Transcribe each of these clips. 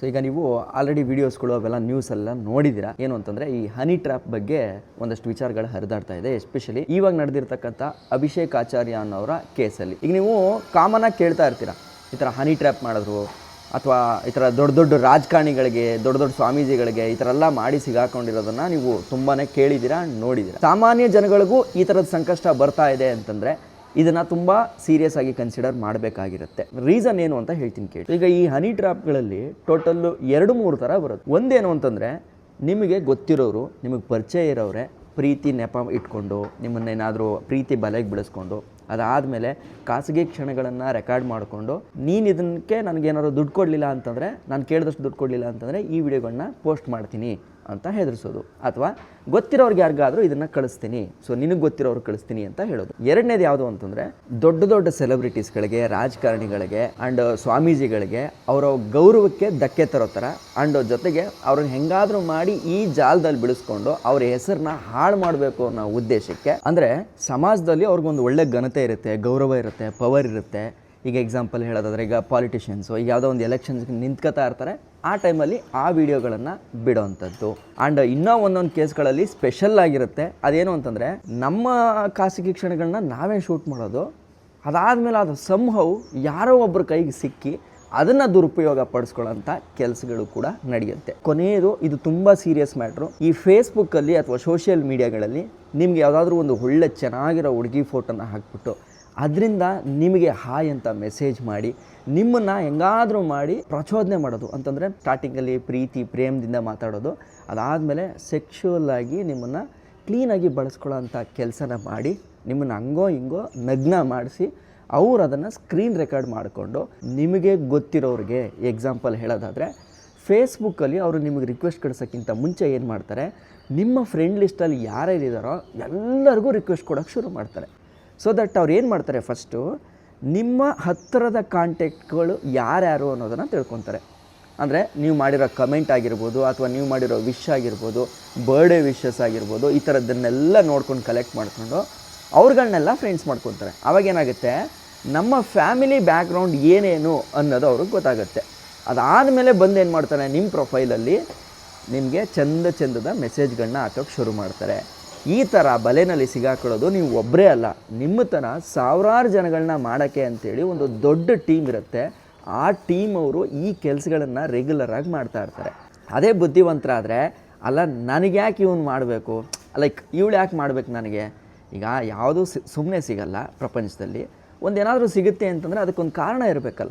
So ಈಗ ನೀವು already ವೀಡಿಯೋಸ್ಗಳು ಅವೆಲ್ಲ ನ್ಯೂಸ್ ಎಲ್ಲ ನೋಡಿದ್ದೀರಾ? ಏನು ಅಂತಂದ್ರೆ ಈ ಹನಿ ಟ್ರ್ಯಾಪ್ ಬಗ್ಗೆ ಒಂದಷ್ಟು ವಿಚಾರಗಳು ಹರಿದಾಡ್ತಾ ಇದೆ ಎಸ್ಪೆಷಲಿ ಇವಾಗ ನಡೆದಿರ್ತಕ್ಕಂಥ ಅಭಿಷೇಕ್ ಆಚಾರ್ಯ ಅನ್ನೋರ ಕೇಸಲ್ಲಿ. ಈಗ ನೀವು ಕಾಮನ್ ಆಗಿ ಕೇಳ್ತಾ ಇರ್ತೀರಾ? ಈ ಥರ ಹನಿ ಟ್ರ್ಯಾಪ್ ಮಾಡಿದ್ರು, ಅಥವಾ ಈ ಥರ ದೊಡ್ಡ ದೊಡ್ಡ ರಾಜಕಾರಣಿಗಳಿಗೆ, ದೊಡ್ಡ ದೊಡ್ಡ ಸ್ವಾಮೀಜಿಗಳಿಗೆ ಈ ಥರ ಎಲ್ಲ ಮಾಡಿ ಸಿಗಾಕೊಂಡಿರೋದನ್ನ ನೀವು ತುಂಬಾನೇ ಕೇಳಿದ್ದೀರಾ, ನೋಡಿದ್ದೀರಾ? ಸಾಮಾನ್ಯ ಜನಗಳಿಗೂ ಈ ಥರದ ಸಂಕಷ್ಟ ಬರ್ತಾ ಇದೆ ಅಂತಂದ್ರೆ ಇದನ್ನ ತುಂಬ ಸೀರಿಯಸ್ ಆಗಿ ಕನ್ಸಿಡರ್ ಮಾಡಬೇಕಾಗಿರುತ್ತೆ. ರೀಸನ್ ಏನು ಅಂತ ಹೇಳ್ತೀನಿ ಕೇಳಿ. ಈಗ ಈ ಹನಿ ಟ್ರಾಪ್ಗಳಲ್ಲಿ ಟೋಟಲ್ಲು ಎರಡು ಮೂರು ಥರ ಬರುತ್ತೆ. ಒಂದೇನು ಅಂತಂದರೆ, ನಿಮಗೆ ಗೊತ್ತಿರೋರು, ನಿಮಗೆ ಪರಿಚಯ ಇರೋರೆ ಪ್ರೀತಿ ನೆಪ ಇಟ್ಕೊಂಡು ನಿಮ್ಮನ್ನೇನಾದರೂ ಪ್ರೀತಿ ಬಲೆಗೆ ಬಿಡಿಸ್ಕೊಂಡು, ಅದಾದಮೇಲೆ ಖಾಸಗಿ ಕ್ಷಣಗಳನ್ನು ರೆಕಾರ್ಡ್ ಮಾಡಿಕೊಂಡು, ನೀನು ಇದಕ್ಕೆ ನನಗೇನಾದ್ರು ದುಡ್ಡು ಕೊಡಲಿಲ್ಲ ಅಂತಂದರೆ, ನಾನು ಕೇಳಿದಷ್ಟು ದುಡ್ಡು ಕೊಡಲಿಲ್ಲ ಅಂತಂದರೆ ಈ ವಿಡಿಯೋಗಳನ್ನ ಪೋಸ್ಟ್ ಮಾಡ್ತೀನಿ ಅಂತ ಹೆದರಿಸೋದು. ಅಥವಾ ಗೊತ್ತಿರೋರ್ಗೆ ಯಾರಿಗಾದ್ರೂ ಇದನ್ನು ಕಳಿಸ್ತೀನಿ. ಸೊ ನಿನಗೆ ಗೊತ್ತಿರೋರು ಕಳಿಸ್ತೀನಿ ಅಂತ ಹೇಳೋದು. ಎರಡನೇದು ಯಾವುದು ಅಂತಂದರೆ, ದೊಡ್ಡ ದೊಡ್ಡ ಸೆಲೆಬ್ರಿಟೀಸ್ಗಳಿಗೆ ರಾಜಕಾರಣಿಗಳಿಗೆ ಆ್ಯಂಡ್ ಸ್ವಾಮೀಜಿಗಳಿಗೆ ಅವರ ಗೌರವಕ್ಕೆ ಧಕ್ಕೆ ತರೋ ಥರ ಆ್ಯಂಡ್ ಜೊತೆಗೆ ಅವ್ರನ್ನ ಹೆಂಗಾದ್ರೂ ಮಾಡಿ ಈ ಜಾಲದಲ್ಲಿ ಬಿಡಿಸ್ಕೊಂಡು ಅವ್ರ ಹೆಸರನ್ನ ಹಾಳು ಮಾಡಬೇಕು ಅನ್ನೋ ಉದ್ದೇಶಕ್ಕೆ. ಅಂದರೆ ಸಮಾಜದಲ್ಲಿ ಅವ್ರಿಗೊಂದು ಒಳ್ಳೆ ಘನತೆ ಇರುತ್ತೆ, ಗೌರವ ಇರುತ್ತೆ ಪವರ್ ಇರುತ್ತೆ. ಈಗ ಎಕ್ಸಾಂಪಲ್ ಹೇಳೋದಾದ್ರೆ ಈಗ ಪಾಲಿಟಿಷಿಯನ್ಸು ಈಗ ಯಾವುದೋ ಒಂದು ಎಲೆಕ್ಷನ್ಸ್ಗೆ ನಿಂತ್ಕೋತಾ ಇರ್ತಾರೆ. ಆ ಟೈಮಲ್ಲಿ ಆ ವಿಡಿಯೋಗಳನ್ನು ಬಿಡೋವಂಥದ್ದು ಆ್ಯಂಡ್ ಇನ್ನೂ ಒಂದೊಂದು ಕೇಸ್ಗಳಲ್ಲಿ ಸ್ಪೆಷಲ್ ಆಗಿರುತ್ತೆ. ಅದೇನು ಅಂತಂದರೆ, ನಮ್ಮ ಖಾಸಗಿ ಕ್ಷಣಗಳನ್ನ ನಾವೇ ಶೂಟ್ ಮಾಡೋದು. ಅದಾದಮೇಲೆ ಅದು ಸಂಹವು ಯಾರೋ ಒಬ್ಬರ ಕೈಗೆ ಸಿಕ್ಕಿ ಅದನ್ನು ದುರುಪಯೋಗ ಪಡಿಸ್ಕೊಳ್ಳೋಂಥ ಕೆಲಸಗಳು ಕೂಡ ನಡೆಯುತ್ತೆ. ಕೊನೆಯದು, ಇದು ತುಂಬ ಸೀರಿಯಸ್ ಮ್ಯಾಟ್ರು ಈ ಫೇಸ್ಬುಕ್ಕಲ್ಲಿ ಅಥವಾ ಸೋಷಿಯಲ್ ಮೀಡಿಯಾಗಳಲ್ಲಿ ನಿಮ್ಗೆ ಯಾವುದಾದ್ರೂ ಒಂದು ಒಳ್ಳೆ ಚೆನ್ನಾಗಿರೋ ಹುಡುಗಿ ಫೋಟೋನ ಹಾಕ್ಬಿಟ್ಟು ಅದರಿಂದ ನಿಮಗೆ ಹಾಯ್ ಅಂತ ಮೆಸೇಜ್ ಮಾಡಿ, ನಿಮ್ಮನ್ನು ಹೆಂಗಾದರೂ ಮಾಡಿ ಪ್ರಚೋದನೆ ಮಾಡೋದು. ಅಂತಂದರೆ ಸ್ಟಾರ್ಟಿಂಗಲ್ಲಿ ಪ್ರೀತಿ, ಪ್ರೇಮದಿಂದ ಮಾತಾಡೋದು. ಅದಾದಮೇಲೆ ಸೆಕ್ಷುವಲ್ ಆಗಿ ನಿಮ್ಮನ್ನು ಕ್ಲೀನಾಗಿ ಬಳಸ್ಕೊಳ್ಳೋ ಅಂಥ ಕೆಲಸನ ಮಾಡಿ, ನಿಮ್ಮನ್ನು ಹಂಗೋ ಹಿಂಗೋ ನಗ್ನ ಮಾಡಿಸಿ, ಅವ್ರು ಅದನ್ನು ಸ್ಕ್ರೀನ್ ರೆಕಾರ್ಡ್ ಮಾಡಿಕೊಂಡು ನಿಮಗೆ ಗೊತ್ತಿರೋರಿಗೆ ಎಕ್ಸಾಂಪಲ್ ಹೇಳೋದಾದರೆ ಫೇಸ್ಬುಕ್ಕಲ್ಲಿ ಅವರು ನಿಮಗೆ ರಿಕ್ವೆಸ್ಟ್ ಕಳ್ಸೋಕ್ಕಿಂತ ಮುಂಚೆ ಏನು ಮಾಡ್ತಾರೆ, ನಿಮ್ಮ ಫ್ರೆಂಡ್ ಲಿಸ್ಟಲ್ಲಿ ಯಾರ್ಯಾರಿದ್ದಾರೋ ಎಲ್ಲರಿಗೂ ರಿಕ್ವೆಸ್ಟ್ ಕೊಡೋಕ್ಕೆ ಶುರು ಮಾಡ್ತಾರೆ. ಸೊ ದಟ್ ಅವ್ರು ಏನು ಮಾಡ್ತಾರೆ ಫಸ್ಟು ನಿಮ್ಮ ಹತ್ತಿರದ ಕಾಂಟ್ಯಾಕ್ಟ್ಗಳು ಯಾರ್ಯಾರು ಅನ್ನೋದನ್ನು ತಿಳ್ಕೊತಾರೆ. ಅಂದರೆ ನೀವು ಮಾಡಿರೋ ಕಮೆಂಟ್ ಆಗಿರ್ಬೋದು ಅಥವಾ ನೀವು ಮಾಡಿರೋ ವಿಶ್ ಆಗಿರ್ಬೋದು ಬರ್ಡೇ ವಿಶಸ್ ಆಗಿರ್ಬೋದು, ಈ ಥರದ್ದನ್ನೆಲ್ಲ ನೋಡ್ಕೊಂಡು ಕಲೆಕ್ಟ್ ಮಾಡಿಕೊಂಡು ಅವ್ರುಗಳನ್ನೆಲ್ಲ ಫ್ರೆಂಡ್ಸ್ ಮಾಡ್ಕೊತಾರೆ. ಅವಾಗ ಏನಾಗುತ್ತೆ? ನಮ್ಮ ಫ್ಯಾಮಿಲಿ ಬ್ಯಾಕ್ಗ್ರೌಂಡ್ ಏನೇನು ಅನ್ನೋದು ಅವ್ರಿಗೆ ಗೊತ್ತಾಗುತ್ತೆ. ಅದಾದಮೇಲೆ ಬಂದು ಏನು ಮಾಡ್ತಾರೆ? ನಿಮ್ಮ ಪ್ರೊಫೈಲಲ್ಲಿ ನಿಮಗೆ ಚಂದ ಚಂದದ ಮೆಸೇಜ್ಗಳನ್ನ ಹಾಕೋಕ್ಕೆ ಶುರು ಮಾಡ್ತಾರೆ. ಈ ಥರ ಬಲೆನಲ್ಲಿ ಸಿಗಾಕೊಳ್ಳೋದು ನೀವು ಒಬ್ಬರೇ ಅಲ್ಲ. ನಿಮ್ಮ ಥರ ಸಾವಿರಾರು ಜನಗಳನ್ನ ಮಾಡೋಕ್ಕೆ ಅಂತೇಳಿ ಒಂದು ದೊಡ್ಡ ಟೀಮ್ ಇರುತ್ತೆ. ಆ ಟೀಮ್ ಅವರು ಈ ಕೆಲಸಗಳನ್ನು ರೆಗ್ಯುಲರಾಗಿ ಮಾಡ್ತಾ ಇರ್ತಾರೆ. ಅದೇ ಬುದ್ಧಿವಂತರಾದರೆ, ಅಲ್ಲ ನನಗೆ ಯಾಕೆ ಇವನು ಮಾಡಬೇಕು? ಲೈಕ್ ಇವಳು ಯಾಕೆ ಮಾಡಬೇಕು ನನಗೆ? ಈಗ ಯಾವುದೂ ಸುಮ್ಮನೆ ಸಿಗಲ್ಲ ಪ್ರಪಂಚದಲ್ಲಿ. ಒಂದೇನಾದರೂ ಸಿಗುತ್ತೆ ಅಂತಂದರೆ ಅದಕ್ಕೊಂದು ಕಾರಣ ಇರಬೇಕಲ್ಲ.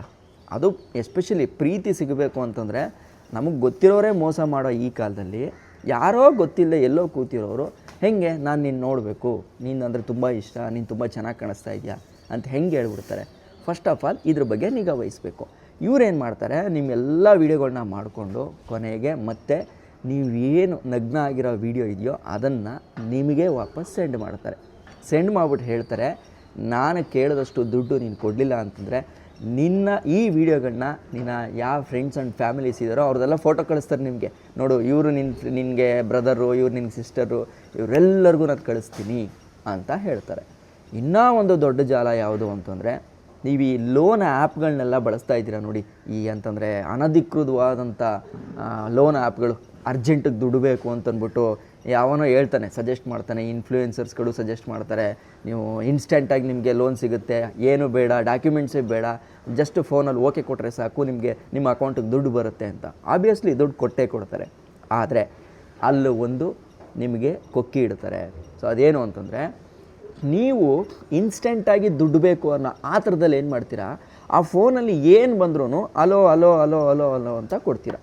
ಅದು ಎಸ್ಪೆಷಲಿ ಪ್ರೀತಿ ಸಿಗಬೇಕು ಅಂತಂದರೆ ನಮಗೆ ಗೊತ್ತಿರೋರೇ ಮೋಸ ಮಾಡೋ ಈ ಕಾಲದಲ್ಲಿ. ಯಾರೋ ಗೊತ್ತಿಲ್ಲ ಎಲ್ಲೋ ಕೂತಿರೋರು. ಹೆಂಗೆ ನಾನು ನಿನ್ನ ನೋಡಬೇಕು? ನೀನು ಅಂದರೆ ತುಂಬ ಇಷ್ಟ, ನೀನು ತುಂಬ ಚೆನ್ನಾಗಿ ಕಾಣಿಸ್ತಾ ಇದೆಯಾ? ಅಂತ ಹೆಂಗೆ ಹೇಳ್ಬಿಡ್ತಾರೆ? ಫಸ್ಟ್ ಆಫ್ ಆಲ್ ಇದ್ರ ಬಗ್ಗೆ ನಿಗಾ ವಹಿಸಬೇಕು. ಇವ್ರೇನು ಮಾಡ್ತಾರೆ? ನಿಮ್ಮೆಲ್ಲ ವೀಡಿಯೋಗಳನ್ನ ಮಾಡಿಕೊಂಡು ಕೊನೆಗೆ ಮತ್ತೆ ನೀವೇನು ನಗ್ನ ಆಗಿರೋ ವೀಡಿಯೋ ಇದೆಯೋ ಅದನ್ನು ನಿಮಗೆ ವಾಪಸ್ ಸೆಂಡ್ ಮಾಡ್ತಾರೆ. ಸೆಂಡ್ ಮಾಡಿಬಿಟ್ಟು ಹೇಳ್ತಾರೆ, ನಾನು ಕೇಳಿದಷ್ಟು ದುಡ್ಡು ನೀನು ಕೊಡಲಿಲ್ಲ ಅಂತಂದರೆ ನಿನ್ನ ಈ ವಿಡಿಯೋಗಳನ್ನ ನಿನ್ನ ಯಾವ ಫ್ರೆಂಡ್ಸ್ ಆ್ಯಂಡ್ ಫ್ಯಾಮಿಲೀಸ್ ಇದ್ದಾರೋ ಅವ್ರದ್ದೆಲ್ಲ ಫೋಟೋ ಕಳಿಸ್ತಾರೆ ನಿಮಗೆ. ನೋಡು, ಇವರು ನಿನ್ನ ನಿನಗೆ ಬ್ರದರು ಇವ್ರು ನಿನ್ನ ಸಿಸ್ಟರು ಇವರೆಲ್ಲರಿಗೂ ನಾನು ಕಳಿಸ್ತೀನಿ ಅಂತ ಹೇಳ್ತಾರೆ. ಇನ್ನೂ ಒಂದು ದೊಡ್ಡ ಜಾಲ ಯಾವುದು ಅಂತಂದರೆ, ನೀವು ಈ ಲೋನ್ ಆ್ಯಪ್ಗಳನ್ನೆಲ್ಲ ಬಳಸ್ತಾ ಇದ್ದೀರಾ ನೋಡಿ, ಈ ಅಂತಂದರೆ ಅನಧಿಕೃತವಾದಂಥ ಲೋನ್ ಆ್ಯಪ್ಗಳು ಅರ್ಜೆಂಟಿಗೆ ದುಡ್ಡು ಬೇಕು ಅಂತಂದ್ಬಿಟ್ಟು ಯಾವನೋ ಹೇಳ್ತಾನೆ ಸಜೆಸ್ಟ್ ಮಾಡ್ತಾನೆ ಇನ್ಫ್ಲೂಯೆನ್ಸರ್ಸ್ಗಳು ಸಜೆಸ್ಟ್ ಮಾಡ್ತಾರೆ, ನೀವು ಇನ್ಸ್ಟೆಂಟಾಗಿ ನಿಮಗೆ ಲೋನ್ ಸಿಗುತ್ತೆ, ಏನು ಬೇಡ ಡಾಕ್ಯುಮೆಂಟ್ಸೇ ಬೇಡ ಜಸ್ಟ್ ಫೋನಲ್ಲಿ ಓಕೆ ಕೊಟ್ಟರೆ ಸಾಕು, ನಿಮಗೆ ನಿಮ್ಮ ಅಕೌಂಟಿಗೆ ದುಡ್ಡು ಬರುತ್ತೆ ಅಂತ. ಆಬ್ವಿಯಸ್ಲಿ ದುಡ್ಡು ಕೊಟ್ಟೇ ಕೊಡ್ತಾರೆ. ಆದರೆ ಅಲ್ಲಿ ಒಂದು ನಿಮಗೆ ಕೊಕ್ಕಿ ಇಡ್ತಾರೆ. ಸೊ ಅದೇನು ಅಂತಂದರೆ, ನೀವು ಇನ್ಸ್ಟೆಂಟಾಗಿ ದುಡ್ಡು ಬೇಕು ಅನ್ನೋ ಆ ಥರದಲ್ಲಿ ಏನು ಮಾಡ್ತೀರಾ? ಆ ಫೋನಲ್ಲಿ ಏನು ಬಂದ್ರೂ hello hello hello hello hello ಅಂತ ಕೊಡ್ತೀರಾ.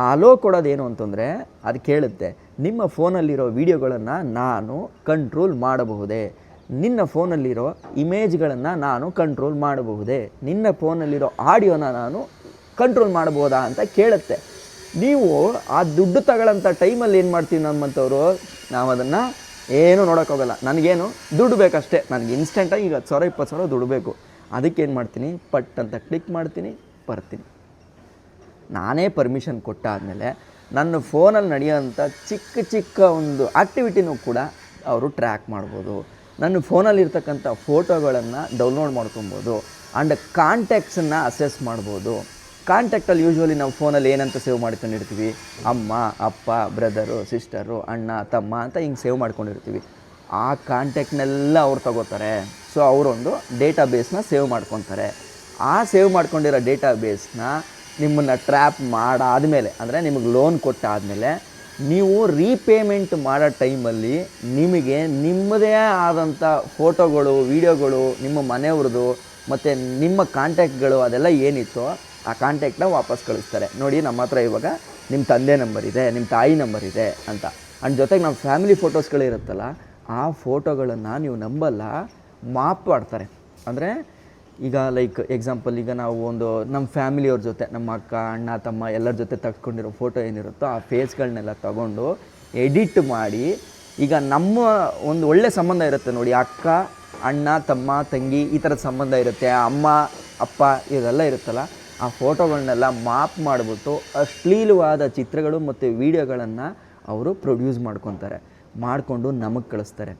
ಆ ಅಲೋ ಏನು ಅಂತಂದರೆ ಅದು ಕೇಳುತ್ತೆ, ನಿಮ್ಮ ಫೋನಲ್ಲಿರೋ ವೀಡಿಯೋಗಳನ್ನು ನಾನು ಕಂಟ್ರೋಲ್ ಮಾಡಬಹುದೇ? ನಿನ್ನ ಫೋನಲ್ಲಿರೋ ಇಮೇಜ್ಗಳನ್ನು ನಾನು ಕಂಟ್ರೋಲ್ ಮಾಡಬಹುದೇ? ನಿನ್ನ ಫೋನಲ್ಲಿರೋ ಆಡಿಯೋನ ನಾನು ಕಂಟ್ರೋಲ್ ಮಾಡಬಹುದಾ ಅಂತ ಕೇಳುತ್ತೆ. ನೀವು ಆ ದುಡ್ಡು ತಗೊಳ್ಳೋಂಥ ಟೈಮಲ್ಲಿ ಏನು ಮಾಡ್ತೀವಿ ನಮ್ಮಂಥವ್ರು? ನಾವು ಅದನ್ನು ಏನೂ ನೋಡೋಕ್ಕೋಗಲ್ಲ. ನನಗೇನು ದುಡ್ಡು ಬೇಕಷ್ಟೇ. ನನಗೆ ಇನ್ಸ್ಟೆಂಟಾಗಿ ಈಗ ಹತ್ತು ಸಾವಿರ, ಇಪ್ಪತ್ತು ಸಾವಿರ ದುಡ್ಡು ಬೇಕು. ಅದಕ್ಕೆ ಏನು ಮಾಡ್ತೀನಿ? ಪಟ್ ಅಂತ ಕ್ಲಿಕ್ ಮಾಡ್ತೀನಿ, ಬರ್ತೀನಿ. ನಾನೇ ಪರ್ಮಿಷನ್ ಕೊಟ್ಟಾದಮೇಲೆ ನನ್ನ ಫೋನಲ್ಲಿ ನಡೆಯೋಂಥ ಚಿಕ್ಕ ಚಿಕ್ಕ ಒಂದು ಆ್ಯಕ್ಟಿವಿಟಿನೂ ಕೂಡ ಅವರು ಟ್ರ್ಯಾಕ್ ಮಾಡ್ಬೋದು. ನನ್ನ ಫೋನಲ್ಲಿರ್ತಕ್ಕಂಥ ಫೋಟೋಗಳನ್ನು ಡೌನ್ಲೋಡ್ ಮಾಡ್ಕೊಬೋದು ಆ್ಯಂಡ್ ಕಾಂಟ್ಯಾಕ್ಟ್ಸನ್ನು ಅಸೆಸ್ ಮಾಡ್ಬೋದು. ಕಾಂಟ್ಯಾಕ್ಟಲ್ಲಿ ಯೂಶ್ವಲಿ ನಾವು ಫೋನಲ್ಲಿ ಏನಂತ ಸೇವ್ ಮಾಡ್ಕೊಂಡಿರ್ತೀವಿ? ಅಮ್ಮ, ಅಪ್ಪ ಬ್ರದರು ಸಿಸ್ಟರು ಅಣ್ಣ, ತಮ್ಮ ಅಂತ ಹಿಂಗೆ ಸೇವ್ ಮಾಡ್ಕೊಂಡಿರ್ತೀವಿ. ಆ ಕಾಂಟ್ಯಾಕ್ಟ್ನೆಲ್ಲ ಅವ್ರು ತಗೋತಾರೆ. ಸೊ ಅವರೊಂದು ಡೇಟಾ ಬೇಸ್ನ ಸೇವ್ ಮಾಡ್ಕೊತಾರೆ. ಆ ಸೇವ್ ಮಾಡ್ಕೊಂಡಿರೋ ಡೇಟಾ ಬೇಸ್ನ ನಿಮ್ಮನ್ನು ಟ್ರ್ಯಾಪ್ ಮಾಡಾದಮೇಲೆ, ಅಂದರೆ ನಿಮಗೆ ಲೋನ್ ಕೊಟ್ಟಾದಮೇಲೆ, ನೀವು ರೀಪೇಮೆಂಟ್ ಮಾಡೋ ಟೈಮಲ್ಲಿ ನಿಮಗೆ ನಿಮ್ಮದೇ ಆದಂಥ ಫೋಟೋಗಳು ವೀಡಿಯೋಗಳು ನಿಮ್ಮ ಮನೆಯವ್ರದ್ದು ಮತ್ತು ನಿಮ್ಮ ಕಾಂಟ್ಯಾಕ್ಟ್ಗಳು ಅದೆಲ್ಲ ಏನಿತ್ತೋ ಆ ಕಾಂಟ್ಯಾಕ್ಟ್ನ ವಾಪಸ್ ಕಳಿಸ್ತಾರೆ. ನೋಡಿ, ನಮ್ಮ ಹತ್ರ ಇವಾಗ ನಿಮ್ಮ ತಂದೆ ನಂಬರ್ ಇದೆ ನಿಮ್ಮ ತಾಯಿ ನಂಬರ್ ಇದೆ ಅಂತ. ಆ್ಯಂಡ್ ಜೊತೆಗೆ ನಮ್ಮ ಫ್ಯಾಮಿಲಿ ಫೋಟೋಸ್ಗಳಿರುತ್ತಲ್ಲ ಆ ಫೋಟೋಗಳನ್ನು ನೀವು ನಂಬಲ್ಲ, ಮಾಪ್ ಮಾಡ್ತಾರೆ. ಅಂದರೆ ಈಗ ಲೈಕ್ ಎಕ್ಸಾಂಪಲ್ ಈಗ ನಾವು ಒಂದು ನಮ್ಮ ಫ್ಯಾಮಿಲಿಯವ್ರ ಜೊತೆ, ನಮ್ಮ ಅಕ್ಕ, ಅಣ್ಣ, ತಮ್ಮ ಎಲ್ಲರ ಜೊತೆ ತಗೊಂಡಿರೋ ಫೋಟೋ ಏನಿರುತ್ತೋ ಆ ಫೇಸ್ಗಳನ್ನೆಲ್ಲ ತಗೊಂಡು ಎಡಿಟ್ ಮಾಡಿ, ಈಗ ನಮ್ಮ ಒಂದು ಒಳ್ಳೆ ಸಂಬಂಧ ಇರುತ್ತೆ ನೋಡಿ, ಅಕ್ಕ, ಅಣ್ಣ, ತಮ್ಮ, ತಂಗಿ ಈ ಥರದ ಸಂಬಂಧ ಇರುತ್ತೆ, ಅಮ್ಮ, ಅಪ್ಪ ಇದೆಲ್ಲ ಇರುತ್ತಲ್ಲ, ಆ ಫೋಟೋಗಳನ್ನೆಲ್ಲ ಮಾಪ್ ಮಾಡಿಬಿಟ್ಟು ಅಶ್ಲೀಲವಾದ ಚಿತ್ರಗಳು ಮತ್ತು ವೀಡಿಯೋಗಳನ್ನು ಅವರು ಪ್ರೊಡ್ಯೂಸ್ ಮಾಡ್ಕೊತಾರೆ, ಮಾಡಿಕೊಂಡು ನಮಗೆ ಕಳಿಸ್ತಾರೆ.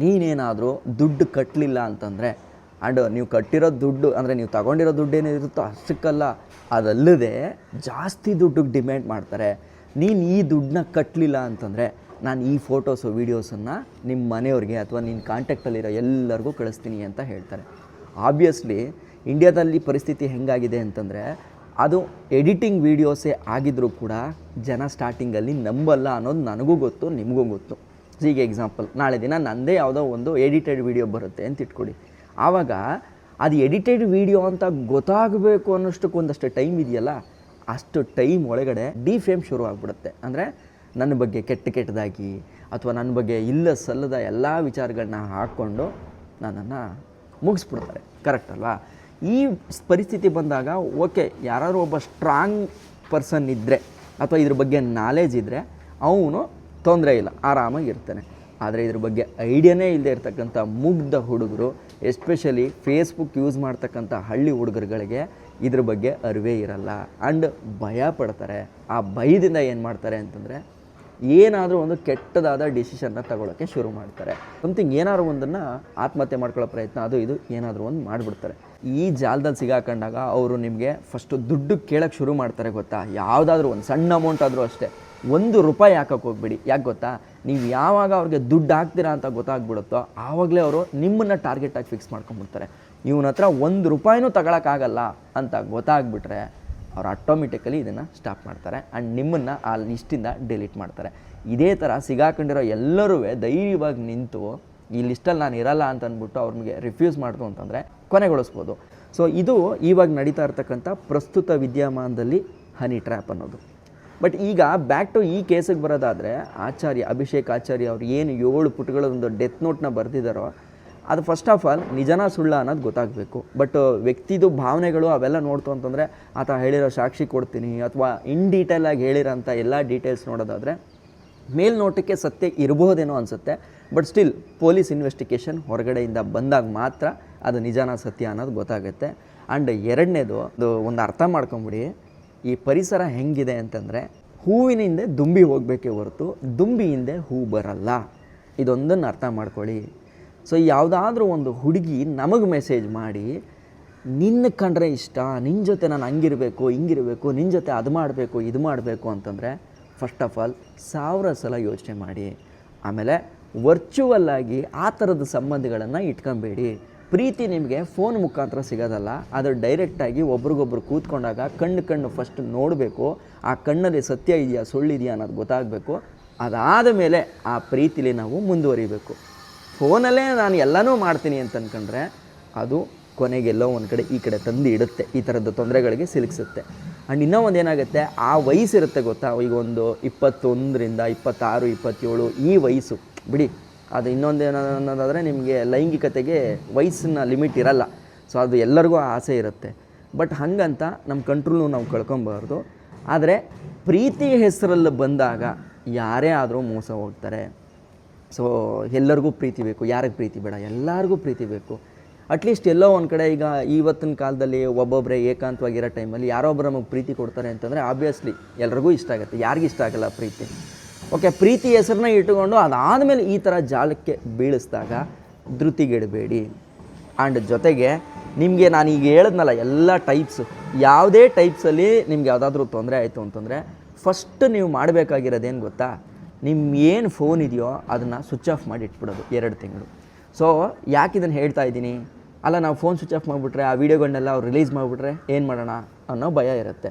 ನೀನೇನಾದರೂ ದುಡ್ಡು ಕಟ್ಟಲಿಲ್ಲ ಅಂತಂದರೆ ಆ್ಯಂಡ್ ನೀವು ಕಟ್ಟಿರೋ ದುಡ್ಡು, ಅಂದರೆ ನೀವು ತಗೊಂಡಿರೋ ದುಡ್ಡು ಏನಿರುತ್ತೋ ಅಷ್ಟಕ್ಕಲ್ಲ ಅದಲ್ಲದೆ ಜಾಸ್ತಿ ದುಡ್ಡಿಗೆ ಡಿಮ್ಯಾಂಡ್ ಮಾಡ್ತಾರೆ. ನೀನು ಈ ದುಡ್ಡನ್ನ ಕಟ್ಟಲಿಲ್ಲ ಅಂತಂದರೆ ನಾನು ಈ ಫೋಟೋಸು ವೀಡಿಯೋಸನ್ನು ನಿಮ್ಮ ಮನೆಯವ್ರಿಗೆ ಅಥವಾ ನಿನ್ನ ಕಾಂಟ್ಯಾಕ್ಟಲ್ಲಿರೋ ಎಲ್ಲರಿಗೂ ಕಳಿಸ್ತೀನಿ ಅಂತ ಹೇಳ್ತಾರೆ. ಆಬ್ವಿಯಸ್ಲಿ ಇಂಡಿಯಾದಲ್ಲಿ ಪರಿಸ್ಥಿತಿ ಹೆಂಗಾಗಿದೆ ಅಂತಂದರೆ ಅದು ಎಡಿಟಿಂಗ್ ವೀಡಿಯೋಸೇ ಆಗಿದ್ರೂ ಕೂಡ ಜನ ಸ್ಟಾರ್ಟಿಂಗಲ್ಲಿ ನಂಬಲ್ಲ ಅನ್ನೋದು ನನಗೂ ಗೊತ್ತು, ನಿಮಗೂ ಗೊತ್ತು. ಈಗ ಎಕ್ಸಾಂಪಲ್ ನಾಳೆ ದಿನ ನನ್ನದೇ ಯಾವುದೋ ಒಂದು ಎಡಿಟೆಡ್ ವೀಡಿಯೋ ಬರುತ್ತೆ ಅಂತ ಇಟ್ಕೊಡಿ ಆವಾಗ ಅದು ಎಡಿಟೆಡ್ ವೀಡಿಯೋ ಅಂತ ಗೊತ್ತಾಗಬೇಕು ಅನ್ನೋಷ್ಟಕ್ಕೆ ಒಂದಷ್ಟು ಟೈಮ್ ಇದೆಯಲ್ಲ, ಅಷ್ಟು ಟೈಮ್ ಒಳಗಡೆ ಡಿ ಫೇಮ್ ಶುರು ಆಗಿಬಿಡುತ್ತೆ. ಅಂದರೆ ನನ್ನ ಬಗ್ಗೆ ಕೆಟ್ಟ ಕೆಟ್ಟದಾಗಿ ಅಥವಾ ನನ್ನ ಬಗ್ಗೆ ಇಲ್ಲ ಸಲ್ಲದ ಎಲ್ಲ ವಿಚಾರಗಳನ್ನ ಹಾಕ್ಕೊಂಡು ನನ್ನನ್ನು ಮುಗಿಸ್ಬಿಡ್ತಾರೆ. ಕರೆಕ್ಟ್ ಅಲ್ವಾ? ಈ ಪರಿಸ್ಥಿತಿ ಬಂದಾಗ ಓಕೆ ಯಾರಾದರೂ ಒಬ್ಬ ಸ್ಟ್ರಾಂಗ್ ಪರ್ಸನ್ ಇದ್ದರೆ ಅಥವಾ ಇದ್ರ ಬಗ್ಗೆ ನಾಲೆಜ್ ಇದ್ದರೆ ಅವನು ತೊಂದರೆ ಇಲ್ಲ, ಆರಾಮಾಗಿ ಇರ್ತಾನೆ. ಆದರೆ ಇದ್ರ ಬಗ್ಗೆ ಐಡಿಯಾನೇ ಇಲ್ಲದೆ ಇರತಕ್ಕಂಥ ಮುಗ್ಧ ಹುಡುಗರು ಎಸ್ಪೆಷಲಿ ಫೇಸ್ಬುಕ್ ಯೂಸ್ ಮಾಡ್ತಕ್ಕಂಥ ಹಳ್ಳಿ ಹುಡುಗರುಗಳಿಗೆ ಇದ್ರ ಬಗ್ಗೆ ಅರಿವೇ ಇರಲ್ಲ. ಆ್ಯಂಡ್ ಭಯ ಪಡ್ತಾರೆ. ಆ ಭಯದಿಂದ ಏನು ಮಾಡ್ತಾರೆ ಅಂತಂದರೆ ಏನಾದರೂ ಒಂದು ಕೆಟ್ಟದಾದ ಡಿಸಿಷನ್ನ ತಗೊಳ್ಳೋಕ್ಕೆ ಶುರು ಮಾಡ್ತಾರೆ. ಸಮಥಿಂಗ್ ಏನಾದ್ರು ಒಂದನ್ನು ಆತ್ಮಹತ್ಯೆ ಮಾಡ್ಕೊಳ್ಳೋ ಪ್ರಯತ್ನ, ಅದು ಇದು ಏನಾದರೂ ಒಂದು ಮಾಡಿಬಿಡ್ತಾರೆ. ಈ ಜಾಲದಲ್ಲಿ ಸಿಗಾಕೊಂಡಾಗ ಅವರು ನಿಮಗೆ ಫಸ್ಟು ದುಡ್ಡು ಕೇಳೋಕ್ಕೆ ಶುರು ಮಾಡ್ತಾರೆ ಗೊತ್ತಾ? ಯಾವುದಾದ್ರೂ ಒಂದು ಸಣ್ಣ ಅಮೌಂಟ್ ಆದರೂ ಅಷ್ಟೇ. ಒಂದು ರೂಪಾಯಿ ಹಾಕಕ್ಕೆ ಹೋಗ್ಬೇಡಿ. ಯಾಕೆ ಗೊತ್ತಾ? ನೀವು ಯಾವಾಗ ಅವ್ರಿಗೆ ದುಡ್ಡು ಹಾಕ್ತೀರಾ ಅಂತ ಗೊತ್ತಾಗ್ಬಿಡುತ್ತೋ, ಆವಾಗಲೇ ಅವರು ನಿಮ್ಮನ್ನು ಟಾರ್ಗೆಟಾಗಿ ಫಿಕ್ಸ್ ಮಾಡ್ಕೊಂಡ್ಬಿಡ್ತಾರೆ ಇವನ ಹತ್ರ ಒಂದು ರೂಪಾಯಿನೂ ತಗೊಳಕ್ಕಾಗಲ್ಲ ಅಂತ ಗೊತ್ತಾಗ್ಬಿಟ್ರೆ ಅವ್ರು ಆಟೋಮೆಟಿಕಲಿ ಇದನ್ನು ಸ್ಟಾಪ್ ಮಾಡ್ತಾರೆ ಆ್ಯಂಡ್ ನಿಮ್ಮನ್ನು ಆ ಲಿಸ್ಟಿಂದ ಡಿಲೀಟ್ ಮಾಡ್ತಾರೆ. ಇದೇ ಥರ ಸಿಗಾಕೊಂಡಿರೋ ಎಲ್ಲರೂ ಧೈರ್ಯವಾಗಿ ನಿಂತು ಈ ಲಿಸ್ಟಲ್ಲಿ ನಾನು ಇರಲ್ಲ ಅಂತ ಅಂದ್ಬಿಟ್ಟು ಅವ್ರಿಗೆ ರಿಫ್ಯೂಸ್ ಮಾಡ್ತು ಅಂತಂದರೆ ಕೊನೆಗೊಳಿಸ್ಬೋದು. ಸೊ ಇದು ಇವಾಗ ನಡೀತಾ ಇರ್ತಕ್ಕಂಥ ಪ್ರಸ್ತುತ ವಿದ್ಯಮಾನದಲ್ಲಿ ಹನಿ ಟ್ರ್ಯಾಪ್ ಅನ್ನೋದು. ಬಟ್ ಈಗ ಬ್ಯಾಕ್ ಟು ಈ ಕೇಸಿಗೆ ಬರೋದಾದರೆ, ಆಚಾರ್ಯ, ಅಭಿಷೇಕ್ ಆಚಾರ್ಯ ಅವ್ರು ಏನು ಏಳು ಪುಟಗಳ ಒಂದು ಡೆತ್ ನೋಟ್ನ ಬರೆದಿದ್ದಾರೋ ಅದು ಫಸ್ಟ್ ಆಫ್ ಆಲ್ ನಿಜನ ಸುಳ್ಳ ಅನ್ನೋದು ಗೊತ್ತಾಗಬೇಕು. ಬಟ್ ವ್ಯಕ್ತಿದು ಭಾವನೆಗಳು ಅವೆಲ್ಲ ನೋಡ್ತು ಅಂತಂದರೆ, ಆತ ಹೇಳಿರೋ ಸಾಕ್ಷಿ ಕೊಡ್ತೀನಿ ಅಥವಾ ಇನ್ ಡೀಟೇಲಾಗಿ ಹೇಳಿರೋಂಥ ಎಲ್ಲ ಡೀಟೇಲ್ಸ್ ನೋಡೋದಾದರೆ, ಮೇಲ್ನೋಟಕ್ಕೆ ಸತ್ಯ ಇರಬಹುದೇನೋ ಅನಿಸುತ್ತೆ. ಬಟ್ ಸ್ಟಿಲ್ ಪೊಲೀಸ್ ಇನ್ವೆಸ್ಟಿಗೇಷನ್ ಹೊರಗಡೆಯಿಂದ ಬಂದಾಗ ಮಾತ್ರ ಅದು ನಿಜಾನ ಸತ್ಯ ಅನ್ನೋದು ಗೊತ್ತಾಗುತ್ತೆ. ಆ್ಯಂಡ್ ಎರಡನೇದು ಅದು ಒಂದು ಅರ್ಥ ಮಾಡ್ಕೊಂಬಿಡಿ. ಈ ಪರಿಸರ ಹೆಂಗಿದೆ ಅಂತಂದರೆ ಹೂವಿನಿಂದ ದುಂಬಿ ಹೋಗಬೇಕೇ ಹೊರತು ದುಂಬಿಯಿಂದ ಹೂ ಬರಲ್ಲ. ಇದೊಂದನ್ನು ಅರ್ಥ ಮಾಡ್ಕೊಳ್ಳಿ. ಸೊ ಯಾವುದಾದ್ರೂ ಒಂದು ಹುಡುಗಿ ನಮಗೆ ಮೆಸೇಜ್ ಮಾಡಿ, ನಿನ್ನ ಕಂಡ್ರೆ ಇಷ್ಟ ನಿನ್ನ ಜೊತೆ ನಾನು ಹಂಗಿರಬೇಕು, ಹಿಂಗಿರಬೇಕು ನಿನ್ನ ಜೊತೆ ಅದು ಮಾಡಬೇಕು, ಇದು ಮಾಡಬೇಕು ಅಂತಂದರೆ ಫಸ್ಟ್ ಆಫ್ ಆಲ್ ಸಾವಿರ ಸಲ ಯೋಚನೆ ಮಾಡಿ. ಆಮೇಲೆ ವರ್ಚುವಲ್ ಆಗಿ ಆ ಥರದ ಸಂಬಂಧಗಳನ್ನು ಇಟ್ಕೊಬೇಡಿ. ಪ್ರೀತಿ ನಿಮಗೆ ಫೋನ್ ಮುಖಾಂತರ ಸಿಗೋದಲ್ಲ, ಅದು ಡೈರೆಕ್ಟಾಗಿ ಒಬ್ರಿಗೊಬ್ರು ಕೂತ್ಕೊಂಡಾಗ ಕಣ್ಣು ಕಣ್ಣು ಫಸ್ಟ್ ನೋಡಬೇಕು, ಆ ಕಣ್ಣಲ್ಲಿ ಸತ್ಯ ಇದೆಯಾ ಸುಳ್ಳಿದೆಯಾ ಅನ್ನೋದು ಗೊತ್ತಾಗಬೇಕು. ಅದಾದ ಮೇಲೆ ಆ ಪ್ರೀತಿಲಿ ನಾವು ಮುಂದುವರಿಬೇಕು. ಫೋನಲ್ಲೇ ನಾನು ಎಲ್ಲನೂ ಮಾಡ್ತೀನಿ ಅಂತ ಅಂದ್ಕೊಂಡ್ರೆ ಅದು ಕೊನೆಗೆಲ್ಲೋ ಒಂದು ಕಡೆ ಈ ಕಡೆ ತಂದು ಇಡುತ್ತೆ, ಈ ಥರದ ತೊಂದರೆಗಳಿಗೆ ಸಿಲುಕಿಸುತ್ತೆ. ಆ್ಯಂಡ್ ಇನ್ನೂ ಒಂದು ಏನಾಗುತ್ತೆ, ಆ ವಯಸ್ಸಿರುತ್ತೆ ಗೊತ್ತಾ? ಈಗ ಒಂದು ಇಪ್ಪತ್ತೊಂದರಿಂದ ಇಪ್ಪತ್ತಾರು, ಇಪ್ಪತ್ತೇಳು ಈ ವಯಸ್ಸು. ಬಿಡಿ ಅದು ಇನ್ನೊಂದು ಅನ್ನೋದಾದರೆ ನಿಮಗೆ ಲೈಂಗಿಕತೆಗೆ ವಯಸ್ಸಿನ ಲಿಮಿಟ್ ಇರಲ್ಲ. ಸೊ ಅದು ಎಲ್ಲರಿಗೂ ಆಸೆ ಇರುತ್ತೆ. ಬಟ್ ಹಾಗಂತ ನಮ್ಮ ಕಂಟ್ರೋಲ್ನು ನಾವು ಕಳ್ಕೊಬಾರ್ದು. ಆದರೆ ಪ್ರೀತಿ ಹೆಸರಲ್ಲಿ ಬಂದಾಗ ಯಾರೇ ಆದರೂ ಮೋಸ ಹೋಗ್ತಾರೆ. ಸೊ ಎಲ್ಲರಿಗೂ ಪ್ರೀತಿ ಬೇಕು. ಯಾರಿಗೆ ಪ್ರೀತಿ ಬೇಡ? ಎಲ್ಲರಿಗೂ ಪ್ರೀತಿ ಬೇಕು. ಅಟ್ಲೀಸ್ಟ್ ಎಲ್ಲೋ ಒಂದು ಕಡೆ ಈಗ ಇವತ್ತಿನ ಕಾಲದಲ್ಲಿ ಒಬ್ಬೊಬ್ಬರೇ ಏಕಾಂತವಾಗಿರೋ ಟೈಮಲ್ಲಿ ಯಾರೊಬ್ಬರು ನಮಗೆ ಪ್ರೀತಿ ಕೊಡ್ತಾರೆ ಅಂತಂದರೆ ಆಬ್ವಿಯಸ್ಲಿ ಎಲ್ರಿಗೂ ಇಷ್ಟ ಆಗುತ್ತೆ. ಯಾರಿಗೂ ಇಷ್ಟ ಆಗಲ್ಲ ಪ್ರೀತಿ. ಓಕೆ, ಪ್ರೀತಿ ಹೆಸರನ್ನ ಇಟ್ಟುಕೊಂಡು ಅದಾದಮೇಲೆ ಈ ಥರ ಜಾಲಕ್ಕೆ ಬೀಳಿಸಿದಾಗ ಧೃತಿಗೆಡಬೇಡಿ ಆ್ಯಂಡ್ ಜೊತೆಗೆ ನಿಮಗೆ ನಾನು ಈಗ ಹೇಳಿದ್ನಲ್ಲ, ಎಲ್ಲ ಟೈಪ್ಸು ಯಾವುದೇ ಟೈಪ್ಸಲ್ಲಿ ನಿಮ್ಗೆ ಯಾವುದಾದ್ರೂ ತೊಂದರೆ ಆಯಿತು ಅಂತಂದರೆ ಫಸ್ಟ್ ನೀವು ಮಾಡಬೇಕಾಗಿರೋದೇನು ಗೊತ್ತಾ? ನಿಮ್ಮ ಏನು ಫೋನ್ ಇದೆಯೋ ಅದನ್ನು ಸ್ವಿಚ್ ಆಫ್ ಮಾಡಿ ಇಟ್ಬಿಡೋದು ಎರಡು ತಿಂಗಳು. ಸೊ ಯಾಕೆ ಇದನ್ನು ಹೇಳ್ತಾ ಇದ್ದೀನಿ? ಅಲ್ಲ, ನಾವು ಫೋನ್ ಸ್ವಿಚ್ ಆಫ್ ಮಾಡಿಬಿಟ್ರೆ, ಆ ವೀಡಿಯೋಗಳನ್ನೆಲ್ಲ ಅವ್ರು ರಿಲೀಸ್ ಮಾಡಿಬಿಟ್ರೆ ಏನು ಮಾಡೋಣ ಅನ್ನೋ ಭಯ ಇರುತ್ತೆ.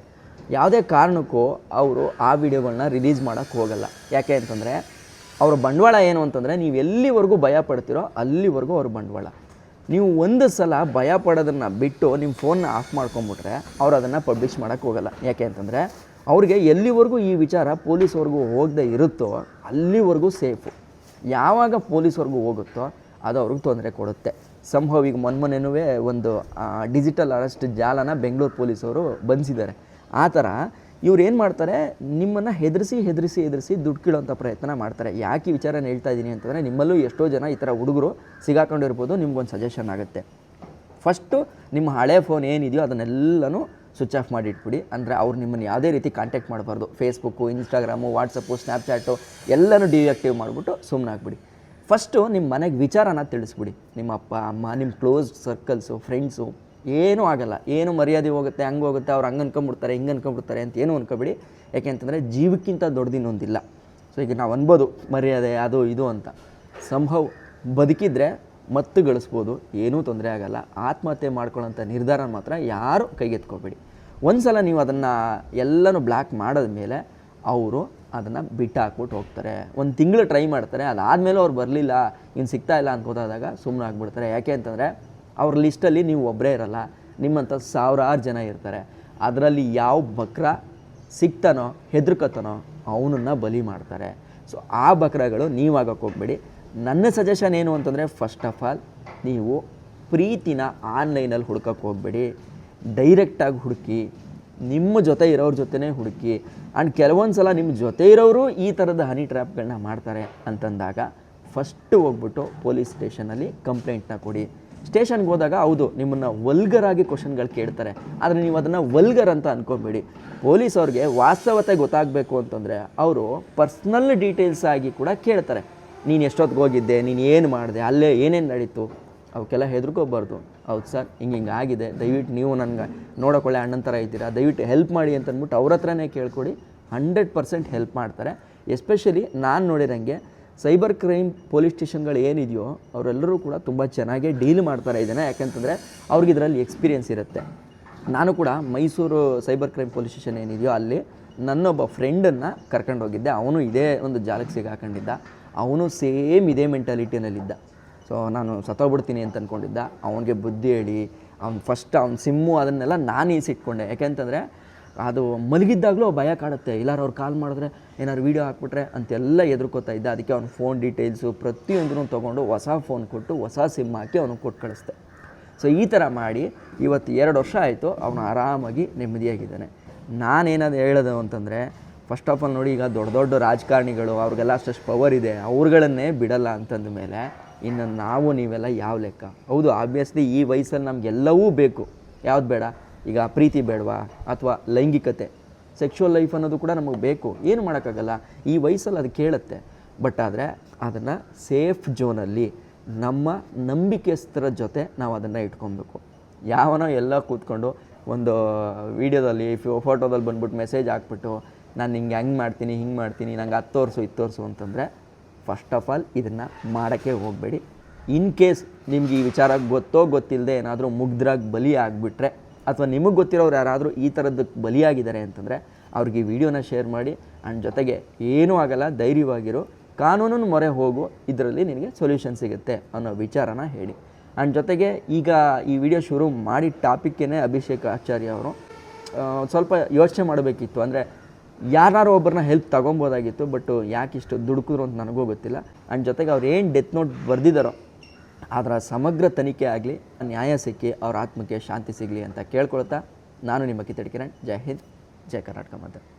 ಯಾವುದೇ ಕಾರಣಕ್ಕೂ ಅವರು ಆ ವಿಡಿಯೋಗಳನ್ನ ರಿಲೀಸ್ ಮಾಡೋಕ್ಕೆ ಹೋಗಲ್ಲ. ಯಾಕೆ ಅಂತಂದರೆ, ಅವರ ಬಂಡವಾಳ ಏನು ಅಂತಂದರೆ, ನೀವು ಎಲ್ಲಿವರೆಗೂ ಭಯ ಪಡ್ತೀರೋ ಅಲ್ಲಿವರೆಗೂ ಅವ್ರ ಬಂಡವಾಳ. ನೀವು ಒಂದು ಸಲ ಭಯ ಪಡೋದನ್ನು ಬಿಟ್ಟು ನಿಮ್ಮ ಫೋನ್ನ ಆಫ್ ಮಾಡ್ಕೊಂಬಿಟ್ರೆ ಅವ್ರು ಅದನ್ನು ಪಬ್ಲಿಷ್ ಮಾಡೋಕ್ಕೆ ಹೋಗಲ್ಲ. ಯಾಕೆ ಅಂತಂದರೆ, ಅವ್ರಿಗೆ ಎಲ್ಲಿವರೆಗೂ ಈ ವಿಚಾರ ಪೊಲೀಸ್ವರೆಗೂ ಹೋಗದೆ ಇರುತ್ತೋ ಅಲ್ಲಿವರೆಗೂ ಸೇಫು ಯಾವಾಗ ಪೊಲೀಸ್ವರೆಗೂ ಹೋಗುತ್ತೋ ಅದು ಅವ್ರಿಗೆ ತೊಂದರೆ ಕೊಡುತ್ತೆ. ಸಂಭವ ಈಗ ಮೊನ್ಮೊನೆನೂ ಒಂದು ಡಿಜಿಟಲ್ ಅರೆಸ್ಟ್ ಜಾಲನ ಬೆಂಗಳೂರು ಪೊಲೀಸವರು ಬಂಧಿಸಿದ್ದಾರೆ. ಆ ಥರ ಇವ್ರು ಏನು ಮಾಡ್ತಾರೆ, ನಿಮ್ಮನ್ನು ಹೆದರಿಸಿ ಹೆದರಿಸಿ ಹೆದರಿಸಿ ದುಡ್ಡು ಕೀಳೋಂಥ ಪ್ರಯತ್ನ ಮಾಡ್ತಾರೆ. ಯಾಕೆ ಈ ವಿಚಾರನ ಹೇಳ್ತಾ ಇದ್ದೀನಿ ಅಂತಂದರೆ, ನಿಮ್ಮಲ್ಲೂ ಎಷ್ಟೋ ಜನ ಈ ಥರ ಹುಡುಗರು ಸಿಗಾಕೊಂಡಿರ್ಬೋದು, ನಿಮ್ಗೊಂದು ಸಜೆಷನ್ ಆಗುತ್ತೆ. ಫಸ್ಟು ನಿಮ್ಮ ಹಳೆ ಫೋನ್ ಏನಿದೆಯೋ ಅದನ್ನೆಲ್ಲನೂ ಸ್ವಿಚ್ ಆಫ್ ಮಾಡಿ ಇಟ್ಬಿಡಿ ಅಂದರೆ ಅವ್ರು ನಿಮ್ಮನ್ನು ಯಾವುದೇ ರೀತಿ ಕಾಂಟ್ಯಾಕ್ಟ್ ಮಾಡಬಾರ್ದು. ಫೇಸ್ಬುಕ್ಕು ಇನ್ಸ್ಟಾಗ್ರಾಮು ವಾಟ್ಸಪ್ಪು ಸ್ನ್ಯಾಪ್ಚಾಟು ಎಲ್ಲನೂ ಡಿಆಕ್ಟಿವ್ ಮಾಡಿಬಿಟ್ಟು ಸುಮ್ಮನಾಗ್ಬಿಡಿ ಫಸ್ಟು ನಿಮ್ಮ ಮನೆಗೆ ವಿಚಾರನ ತಿಳಿಸ್ಬಿಡಿ. ನಿಮ್ಮ ಅಪ್ಪ, ಅಮ್ಮ, ನಿಮ್ಮ ಕ್ಲೋಸ್ ಸರ್ಕಲ್ಸು ಫ್ರೆಂಡ್ಸು ಏನೂ ಆಗಲ್ಲ. ಏನು ಮರ್ಯಾದೆ ಹೋಗುತ್ತೆ, ಹಂಗೆ ಹೋಗುತ್ತೆ, ಅವ್ರು ಹಂಗೆ ಅನ್ಕೊಂಬಿಡ್ತಾರೆ, ಹಿಂಗೆ ಅನ್ಕೊಂಬಿಡ್ತಾರೆ ಅಂತ ಏನೂ ಅನ್ಕೊಬಿಡಿ. ಯಾಕೆ ಅಂತಂದರೆ ಜೀವಕ್ಕಿಂತ ದೊಡ್ಡದಿನ್ನೊಂದಿಲ್ಲ ಸೊ ಈಗ ನಾವು ಅನ್ಬೋದು ಮರ್ಯಾದೆ, ಅದು, ಇದು ಅಂತ. ಸಂಭವ್ ಬದುಕಿದ್ರೆ ಮತ್ತು ಗಳಿಸ್ಬೋದು, ಏನೂ ತೊಂದರೆ ಆಗಲ್ಲ. ಆತ್ಮಹತ್ಯೆ ಮಾಡ್ಕೊಳ್ಳೋಂಥ ನಿರ್ಧಾರ ಮಾತ್ರ ಯಾರು ಕೈಗೆತ್ಕೋಬೇಡಿ. ಒಂದು ಸಲ ನೀವು ಅದನ್ನು ಎಲ್ಲನೂ ಬ್ಲ್ಯಾಕ್ ಮಾಡಿದ್ಮೇಲೆ ಅವರು ಅದನ್ನು ಬಿಟ್ಟು ಹಾಕ್ಬಿಟ್ಟು ಹೋಗ್ತಾರೆ. ಒಂದು ತಿಂಗಳು ಟ್ರೈ ಮಾಡ್ತಾರೆ, ಅದಾದಮೇಲೆ ಅವ್ರು ಬರಲಿಲ್ಲ ಇನ್ನು ಸಿಗ್ತಾ ಇಲ್ಲ ಅಂತ ಗೊತ್ತಾದಾಗ ಸುಮ್ಮನೆ ಆಗ್ಬಿಡ್ತಾರೆ. ಯಾಕೆ ಅಂತಂದರೆ ಅವ್ರ ಲಿಸ್ಟಲ್ಲಿ ನೀವು ಒಬ್ಬರೇ ಇರಲ್ಲ, ನಿಮ್ಮಂಥ ಸಾವಿರಾರು ಜನ ಇರ್ತಾರೆ. ಅದರಲ್ಲಿ ಯಾವ ಬಕ್ರ ಸಿಗ್ತಾನೋ ಹೆದರ್ಕೋತಾನೋ ಅವನನ್ನು ಬಲಿ ಮಾಡ್ತಾರೆ. ಸೊ ಆ ಬಕ್ರಗಳು ನೀವಾಗಕ್ಕೆ ಹೋಗ್ಬೇಡಿ. ನನ್ನ ಸಜೆಷನ್ ಏನು ಅಂತಂದರೆ ಫಸ್ಟ್ ಆಫ್ ಆಲ್ ನೀವು ಪ್ರೀತಿನ ಆನ್ಲೈನಲ್ಲಿ ಹುಡ್ಕಕ್ಕೆ ಹೋಗ್ಬೇಡಿ. ಡೈರೆಕ್ಟಾಗಿ ಹುಡುಕಿ, ನಿಮ್ಮ ಜೊತೆ ಇರೋರ ಜೊತೆನೇ ಹುಡುಕಿ ಆ್ಯಂಡ್ ಕೆಲವೊಂದು ಸಲ ನಿಮ್ಮ ಜೊತೆ ಇರೋರು ಈ ಥರದ ಹನಿ ಟ್ರ್ಯಾಪ್ಗಳನ್ನ ಮಾಡ್ತಾರೆ ಅಂತಂದಾಗ ಫಸ್ಟು ಹೋಗ್ಬಿಟ್ಟು ಪೊಲೀಸ್ ಸ್ಟೇಷನಲ್ಲಿ ಕಂಪ್ಲೇಂಟ್ನ ಕೊಡಿ. ಸ್ಟೇಷನ್ಗೆ ಹೋದಾಗ ಹೌದು, ನಿಮ್ಮನ್ನು ವಲ್ಗರಾಗಿ ಕ್ವಶನ್ಗಳು ಕೇಳ್ತಾರೆ. ಆದರೆ ನೀವು ಅದನ್ನು ವಲ್ಗರ್ ಅಂತ ಅನ್ಕೋಬೇಡಿ. ಪೊಲೀಸ್ ಅವ್ರಿಗೆ ವಾಸ್ತವತೆ ಗೊತ್ತಾಗಬೇಕು ಅಂತಂದರೆ ಅವರು ಪರ್ಸ್ನಲ್ ಡೀಟೇಲ್ಸ್ ಆಗಿ ಕೂಡ ಕೇಳ್ತಾರೆ. ನೀನು ಎಷ್ಟೊತ್ತಿಗೆ ಹೋಗಿದ್ದೆ, ನೀನು ಏನು ಮಾಡಿದೆ, ಅಲ್ಲೇ ಏನೇನು ನಡೀತು? ಅವಕ್ಕೆಲ್ಲ ಹೆದರ್ಕೋಬಾರ್ದು. ಹೌದು ಸರ್, ಹಿಂಗೆ ಹಿಂಗೆ ಆಗಿದೆ. ದಯವಿಟ್ಟು ನೀವು ನನಗೆ ನೋಡೋಕೊಳ್ಳೆ, ಅಣ್ಣನ ಥರ ಇದ್ದೀರಾ? ದಯವಿಟ್ಟು ಹೆಲ್ಪ್ ಮಾಡಿ ಅಂತ ಅಂದ್ಬಿಟ್ಟು ಅವ್ರ ಹತ್ರನೇ ಕೇಳ್ಕೊಡಿ. ಹಂಡ್ರೆಡ್ ಪರ್ಸೆಂಟ್ ಹೆಲ್ಪ್ ಮಾಡ್ತಾರೆ. ಎಸ್ಪೆಷಲಿ ನಾನು ನೋಡಿರಂಗೆ ಸೈಬರ್ ಕ್ರೈಮ್ ಪೊಲೀಸ್ ಸ್ಟೇಷನ್ಗಳು ಏನಿದೆಯೋ ಅವರೆಲ್ಲರೂ ಕೂಡ ತುಂಬ ಚೆನ್ನಾಗೇ ಡೀಲ್ ಮಾಡ್ತಾರೆ ಇದನ್ನು. ಯಾಕೆಂತಂದರೆ ಅವ್ರಿಗೆ ಇದರಲ್ಲಿ ಎಕ್ಸ್ಪೀರಿಯೆನ್ಸ್ ಇರುತ್ತೆ. ನಾನು ಕೂಡ Mysuru cyber crime police station ಏನಿದೆಯೋ ಅಲ್ಲಿ ನನ್ನೊಬ್ಬ ಫ್ರೆಂಡನ್ನು ಕರ್ಕೊಂಡು ಹೋಗಿದ್ದೆ. ಅವನು ಇದೇ ಒಂದು ಜಾಲಕ್ಕೆ ಸಿಗಾಕೊಂಡಿದ್ದ ಅವನು ಸೇಮ್ ಇದೇ ಮೆಂಟಾಲಿಟಿನಲ್ಲಿದ್ದ. ಸೊ ನಾನು ಸತ್ತೋಗ್ಬಿಡ್ತೀನಿ ಅಂತ ಅಂದ್ಕೊಂಡಿದ್ದ ಅವನಿಗೆ ಬುದ್ಧಿ ಹೇಳಿ, ಅವ್ನು ಫಸ್ಟ್ ಅವ್ನ ಸಿಮ್ಮು ಅದನ್ನೆಲ್ಲ ನಾನು ಈಸಿಟ್ಕೊಂಡೆ ಯಾಕೆಂತಂದರೆ ಅದು ಮಲಗಿದ್ದಾಗಲೂ ಭಯ ಕಾಡುತ್ತೆ. ಇಲ್ಲಾರು ಅವ್ರು ಕಾಲ್ ಮಾಡಿದ್ರೆ, ಏನಾದ್ರು ವೀಡಿಯೋ ಹಾಕ್ಬಿಟ್ರೆ ಅಂತೆಲ್ಲ ಎದುರ್ಕೋತಾ ಇದ್ದ. ಅದಕ್ಕೆ ಅವ್ನ ಫೋನ್ ಡೀಟೇಲ್ಸು ಪ್ರತಿಯೊಂದನ್ನು ತೊಗೊಂಡು ಹೊಸ ಫೋನ್ ಕೊಟ್ಟು, ಹೊಸ ಸಿಮ್ ಹಾಕಿ ಅವನಿಗೆ ಕೊಟ್ಟು ಕಳಿಸ್ದೆ. ಸೊ ಈ ಥರ ಮಾಡಿ ಇವತ್ತು ಎರಡು ವರ್ಷ ಆಯಿತು ಅವನು ಆರಾಮಾಗಿ ನೆಮ್ಮದಿಯಾಗಿದ್ದಾನೆ. ನಾನೇನಾದ್ರು ಹೇಳೋದು ಅಂತಂದರೆ ಫಸ್ಟ್ ಆಫ್ ಆಲ್ ನೋಡಿ ಈಗ ದೊಡ್ಡ ದೊಡ್ಡ ರಾಜಕಾರಣಿಗಳು, ಅವ್ರಿಗೆಲ್ಲ ಅಷ್ಟಷ್ಟು ಪವರ್ ಇದೆ. ಅವ್ರುಗಳನ್ನೇ ಬಿಡಲ್ಲ ಅಂತಂದ ಮೇಲೆ ಇನ್ನು ನಾವು ನೀವೆಲ್ಲ ಯಾವ ಲೆಕ್ಕ? ಹೌದು ಆಬ್ವಿಯಸ್ಲಿ ಈ ವಯಸ್ಸಲ್ಲಿ ನಮಗೆಲ್ಲವೂ ಬೇಕು. ಯಾವ್ದು ಬೇಡ? ಈಗ ಪ್ರೀತಿ ಬೇಡವಾ ಅಥವಾ ಲೈಂಗಿಕತೆ? ಸೆಕ್ಷುವಲ್ ಲೈಫ್ ಅನ್ನೋದು ಕೂಡ ನಮಗೆ ಬೇಕು. ಏನು ಮಾಡೋಕ್ಕಾಗಲ್ಲ? ಈ ವಯಸ್ಸಲ್ಲಿ ಅದು ಕೇಳುತ್ತೆ. ಬಟ್ ಆದರೆ ಅದನ್ನು ಸೇಫ್ ಜೋನಲ್ಲಿ ನಮ್ಮ ನಂಬಿಕೆಸ್ತರ ಜೊತೆ ನಾವು ಅದನ್ನು ಇಟ್ಕೊಬೇಕು. ಯಾವನೋ ಎಲ್ಲ ಕೂತ್ಕೊಂಡು ಒಂದು ವೀಡಿಯೋದಲ್ಲಿ ಫೋಟೋದಲ್ಲಿ ಬಂದ್ಬಿಟ್ಟು ಮೆಸೇಜ್ ಹಾಕ್ಬಿಟ್ಟು, ನಾನು ಹಿಂಗೆ ಹೆಂಗೆ ಮಾಡ್ತೀನಿ, ಹಿಂಗೆ ಮಾಡ್ತೀನಿ, ನಂಗೆ ಹತ್ತು ತೋರಿಸು, ಇದು ತೋರಿಸು ಅಂತಂದರೆ ಫಸ್ಟ್ ಆಫ್ ಆಲ್ ಇದನ್ನು ಮಾಡೋಕ್ಕೆ ಹೋಗಬೇಡಿ. ಇನ್ ಕೇಸ್ ನಿಮ್ಗೆ ಈ ವಿಚಾರ ಗೊತ್ತೋ ಗೊತ್ತಿಲ್ಲದೆ ಏನಾದರೂ ಮುಗ್ದ್ರಾಗಿ ಬಲಿ ಆಗಿಬಿಟ್ರೆ ಅಥವಾ ನಿಮಗೆ ಗೊತ್ತಿರೋರು ಯಾರಾದರೂ ಈ ಥರದ್ದಕ್ಕೆ ಬಲಿಯಾಗಿದ್ದಾರೆ ಅಂತಂದರೆ ಅವ್ರಿಗೆ ಈ ವಿಡಿಯೋನ ಶೇರ್ ಮಾಡಿ ಆ್ಯಂಡ್ ಜೊತೆಗೆ ಏನೂ ಆಗಲ್ಲ, ಧೈರ್ಯವಾಗಿರು ಕಾನೂನು ಮೊರೆ ಹೋಗು, ಇದರಲ್ಲಿ ನಿನಗೆ ಸೊಲ್ಯೂಷನ್ ಸಿಗುತ್ತೆ ಅನ್ನೋ ವಿಚಾರನ ಹೇಳಿ. ಆ್ಯಂಡ್ ಜೊತೆಗೆ ಈಗ ಈ ವಿಡಿಯೋ ಶುರು ಮಾಡಿ ಟಾಪಿಕ್ಕೇ ಅಭಿಷೇಕ್ ಆಚಾರ್ಯ ಅವರು ಸ್ವಲ್ಪ ಯೋಚನೆ ಮಾಡಬೇಕಿತ್ತು. ಅಂದರೆ ಯಾರು ಒಬ್ಬರನ್ನ ಹೆಲ್ಪ್ ತೊಗೊಬೋದಾಗಿತ್ತು ಬಟ್ ಯಾಕೆ ಇಷ್ಟು ದುಡುಕಿದ್ರು ಅಂತ ನನಗೂ ಗೊತ್ತಿಲ್ಲ. ಆ್ಯಂಡ್ ಜೊತೆಗೆ ಅವ್ರು ಏನು ಡೆತ್ ನೋಟ್ ಬರೆದಿದ್ದಾರೋ ಅದರ ಸಮಗ್ರ ತನಿಖೆ ಆಗಲಿ ನ್ಯಾಯ ಸಿಕ್ಕಿ ಅವ್ರ ಆತ್ಮಕ್ಕೆ ಶಾಂತಿ ಸಿಗಲಿ ಅಂತ ಕೇಳ್ಕೊಳ್ತಾ ನಾನು ನಿಮ್ಮ ಕಿತ್ತಡಿ ಕಿರಣ್. ಜೈ ಹಿಂದ್, ಜೈ ಕರ್ನಾಟಕ ಮಾತೆ.